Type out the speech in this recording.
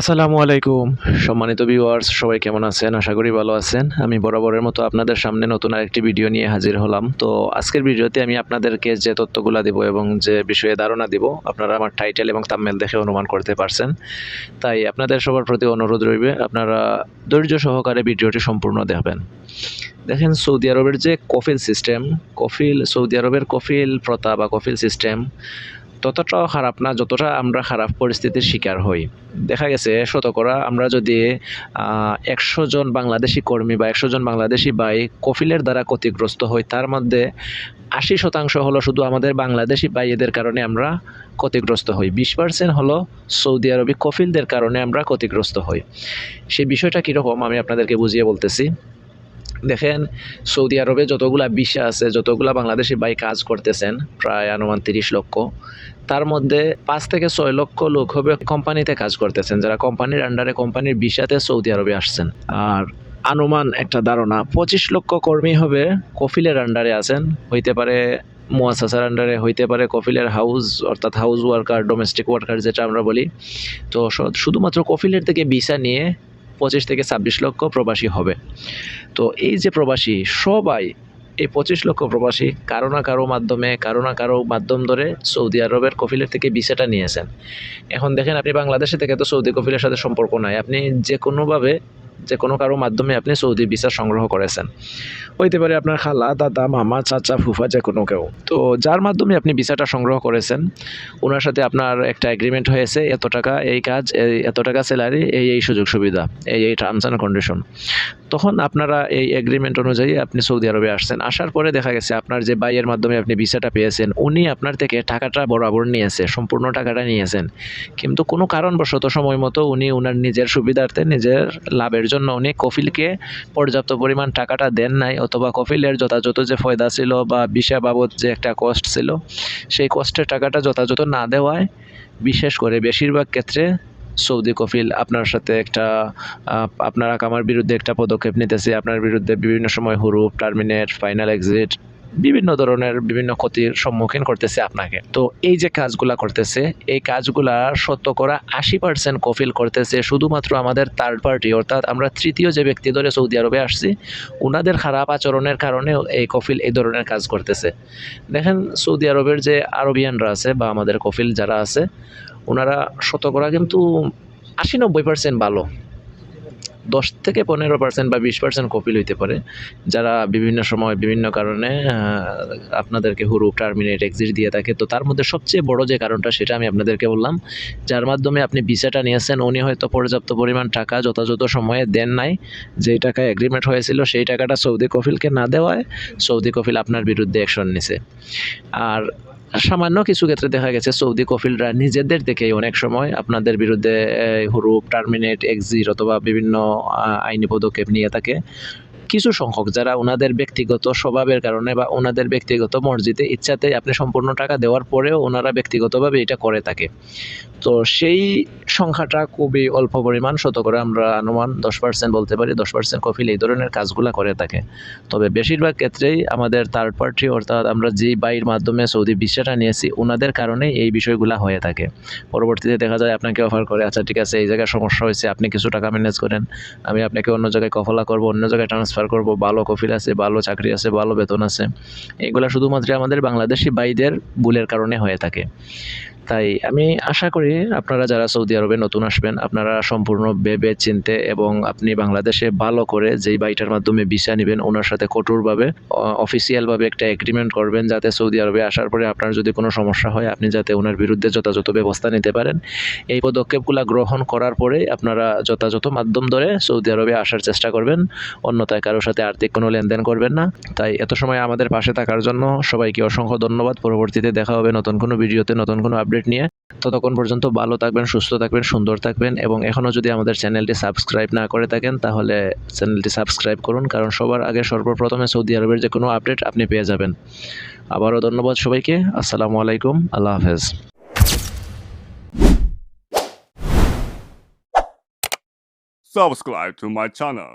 আসসালামু আলাইকুম। সম্মানিত ভিউয়ার্স সবাই কেমন আছেন? আশা করি ভালো আছেন। আমি বরাবরের মতো আপনাদের সামনে নতুন আরেকটি ভিডিও নিয়ে হাজির হলাম। তো আজকের ভিডিওতে আমি আপনাদেরকে যে তথ্যগুলো দিব এবং যে বিষয়ে ধারণা দিব, আপনারা আমার টাইটেল এবং তাম্মেল দেখে অনুমান করতে পারছেন। তাই আপনাদের সবার প্রতি অনুরোধ রইবে, আপনারা ধৈর্য সহকারে ভিডিওটি সম্পূর্ণ দেখবেন। দেখেন, সৌদি আরবের যে কফিল সিস্টেম কফিল সৌদি আরবের কফিল প্রথা বা কফিল সিস্টেম ততটাও খারাপ না, যতটা আমরা খারাপ পরিস্থিতির শিকার হই। দেখা গেছে শতকরা আমরা যদি একশো জন বাংলাদেশি কর্মী বা একশো জন বাংলাদেশি বাই কফিলের দ্বারা ক্ষতিগ্রস্ত হই, তার মধ্যে আশি শতাংশ হলো শুধু আমাদের বাংলাদেশি বাইয়েদের কারণে আমরা ক্ষতিগ্রস্ত হই। বিশ পার্সেন্ট হলো সৌদি আরবি কফিলদের কারণে আমরা ক্ষতিগ্রস্ত হই। সেই বিষয়টা কীরকম আমি আপনাদেরকে বুঝিয়ে বলতেছি। দেখেন, সৌদি আরবে যতগুলা বিষা আছে, যতগুলা বাংলাদেশি ভাই কাজ করতেছেন, প্রায় আনুমান তিরিশ লক্ষ। তার মধ্যে পাঁচ থেকে ছয় লক্ষ লোক হবে কোম্পানিতে কাজ করতেছেন, যারা কোম্পানির আন্ডারে কোম্পানির বিষাতে সৌদি আরবে আসছেন। আর আনুমান একটা ধারণা, পঁচিশ লক্ষ কর্মী হবে কফিলের আন্ডারে আছেন, হইতে পারে মুয়াসাসার আন্ডারে হইতে পারে কফিলের হাউস অর্থাৎ হাউস ওয়ার্কার ডোমেস্টিক ওয়ার্কার যেটা আমরা বলি। তো শুধুমাত্র কফিলের থেকে ভিসা নিয়ে পঁচিশ থেকে ছাব্বিশ লক্ষ প্রবাসী হবে। তো এই যে প্রবাসী, সবাই এই পঁচিশ লক্ষ প্রবাসী কারও না কারও মাধ্যমে, কারও না কারও মাধ্যম ধরে সৌদি আরবের কফিলের থেকে ভিসাটা নিয়েছেন। এখন দেখেন, আপনি বাংলাদেশে থেকে তো সৌদি কফিলের সাথে সম্পর্ক নাই। আপনি যে কোনোভাবে যে কোনো কারও মাধ্যমে আপনি সৌদি ভিসা সংগ্রহ করেছেন। হইতে পারে আপনার খালা, দাদা, মামা, চাচা, ফুফা, যে কোনো কেউ। তো যার মাধ্যমে আপনি ভিসাটা সংগ্রহ করেছেন, ওনার সাথে আপনার একটা এগ্রিমেন্ট হয়েছে, এত টাকা এই কাজ এত টাকা স্যালারি এই এই সুযোগ সুবিধা, এই এই টার্মস অ্যান্ড কন্ডিশন তখন আপনারা এই এগ্রিমেন্ট অনুযায়ী আপনি সৌদি আরবে আসছেন। আসার পরে দেখা গেছে আপনার যে বাইয়ের মাধ্যমে আপনি ভিসাটা পেয়েছেন, উনি আপনার থেকে টাকাটা বরাবর নিয়েছে, সম্পূর্ণ টাকাটা নিয়েছেন। কিন্তু কোনো কারণবশত সময় মতো উনি উনার নিজের সুবিধার্থে নিজের লাভের জন্য উনি কফিলকে পর্যাপ্ত পরিমাণ টাকাটা দেন নাই অথবা কফিলের যথাযথ যে ফয়দা ছিল বা ভিসা বাবদ যে একটা কস্ট ছিল, সেই কষ্টের টাকাটা যথাযথ না দেওয়ায়, বিশেষ করে বেশিরভাগ ক্ষেত্রে সৌদি কফিল আপনার সাথে একটা আপনার আকামার বিরুদ্ধে একটা পদক্ষেপ নিতেছে। আপনার বিরুদ্ধে বিভিন্ন সময় হুরুপ, টার্মিনেট, ফাইনাল এক্সিট বিভিন্ন ধরনের বিভিন্ন ক্ষতির সম্মুখীন করতেছে আপনাকে। তো এই যে কাজগুলা করতেছে, এই কাজগুলা শতকরা আশি পার্সেন্ট কফিল করতেছে শুধুমাত্র আমাদের থার্ড পার্টি অর্থাৎ আমরা তৃতীয় যে ব্যক্তি ধরে সৌদি আরবে আসছি ওনাদের খারাপ আচরণের কারণে এই কফিল এই ধরনের কাজ করতেছে। দেখেন সৌদি আরবের যে আরবিয়ানরা আছে বা আমাদের কফিল যারা আছে ওনারা শতকরা কিন্তু আশি নব্বই পার্সেন্ট ভালো। দশ থেকে পনেরো পার্সেন্ট বা বিশ পার্সেন্ট কপিল হইতে পারে, যারা বিভিন্ন সময় বিভিন্ন কারণে আপনাদেরকে হুরুপ, টার্মিনেট এক্সিট দিয়ে থাকে। তো তার মধ্যে সবচেয়ে বড় যে কারণটা, সেটা আমি আপনাদেরকে বললাম, যার মাধ্যমে আপনি ভিসাটা নিয়েছেন উনি হয়তো পর্যাপ্ত পরিমাণ টাকা যথাযথ সময়ে দেন নাই। যেই টাকা এগ্রিমেন্ট হয়েছিল, সেই টাকাটা সৌদি কফিলকে না দেওয়ায়, সৌদি কফিল আপনার বিরুদ্ধে অ্যাকশন নিছে। আর সামান্য কিছু ক্ষেত্রে দেখা গেছে, সৌদি কফিলরা নিজেদের থেকেই অনেক সময় আপনাদের বিরুদ্ধে হুরুপ, টার্মিনেট, এক্সিট অথবা বিভিন্ন আইনি পদক্ষেপ নিয়ে থাকে। কিছু সংখ্যক যারা ওনাদের ব্যক্তিগত স্বভাবের কারণে বা ওনাদের ব্যক্তিগত মর্জিতে ইচ্ছাতে আপনি সম্পূর্ণ টাকা দেওয়ার পরেও ওনারা ব্যক্তিগতভাবে এটা করে থাকে। তো সেই সংখ্যাটা খুবই অল্প পরিমাণ শতকরা আমরা আনুমান দশ পার্সেন্ট বলতে পারি, দশ পার্সেন্ট কফিল এই ধরনের কাজগুলো করে থাকে। তবে বেশিরভাগ ক্ষেত্রেই আমাদের থার্ড পার্টি অর্থাৎ আমরা যেই বাইর মাধ্যমে সৌদি ভিসাটা নিয়েছি, ওনাদের কারণে এই বিষয়গুলো হয়ে থাকে। পরবর্তীতে দেখা যায় আপনাকে অফার করে আচ্ছা ঠিক আছে, এই জায়গায় সমস্যা হয়েছে, আপনি কিছু টাকা ম্যানেজ করেন, আমি আপনাকে অন্য জায়গায় কফলা করব, অন্য জায়গায় ট্রান্সফার করব, ভালো কফিল আছে, ভালো চাকরি আছে, ভালো বেতন আছে। এগুলো শুধুমাত্র আমাদের বাংলাদেশি বাইদের ভুলের কারণে হয়ে থাকে। তাই আমি আশা করি আপনারা যারা সৌদি আরবে নতুন আসবেন, আপনারা সম্পূর্ণ ভেবে চিনতে এবং আপনি বাংলাদেশে ভালো করে যেই বাইটার মাধ্যমে ভিসা নেবেন, ওনার সাথে কঠোরভাবে অফিসিয়ালভাবে একটা এগ্রিমেন্ট করবেন যাতে সৌদি আরবে আসার পরে আপনার যদি কোনো সমস্যা হয়, আপনি যাতে ওনার বিরুদ্ধে যথাযথ ব্যবস্থা নিতে পারেন। এই পদক্ষেপগুলো গ্রহণ করার পরে আপনারা যথাযথ মাধ্যম ধরে সৌদি আরবে আসার চেষ্টা করবেন, অন্যথায় কারোর সাথে আর্থিক কোনো লেনদেন করবেন না। তাই এত সময় আমাদের পাশে থাকার জন্য সবাইকে অসংখ্য ধন্যবাদ। পরবর্তীতে দেখা হবে নতুন কোনো ভিডিওতে, নতুন কোনো আপডেট নিয়ে। ততক্ষণ পর্যন্ত ভালো থাকবেন, সুস্থ থাকবেন, সুন্দর থাকবেন এবং এখনও যদি আমাদের চ্যানেলটি সাবস্ক্রাইব না করে থাকেন, তাহলে চ্যানেলটি সাবস্ক্রাইব করুন, কারণ সবার আগে সর্বপ্রথমে সৌদি আরবের যে কোনো আপডেট আপনি পেয়ে যাবেন। আবারও ধন্যবাদ সবাইকে, আসসালামু আলাইকুম, আল্লাহ হাফেজ। Subscribe to my channel.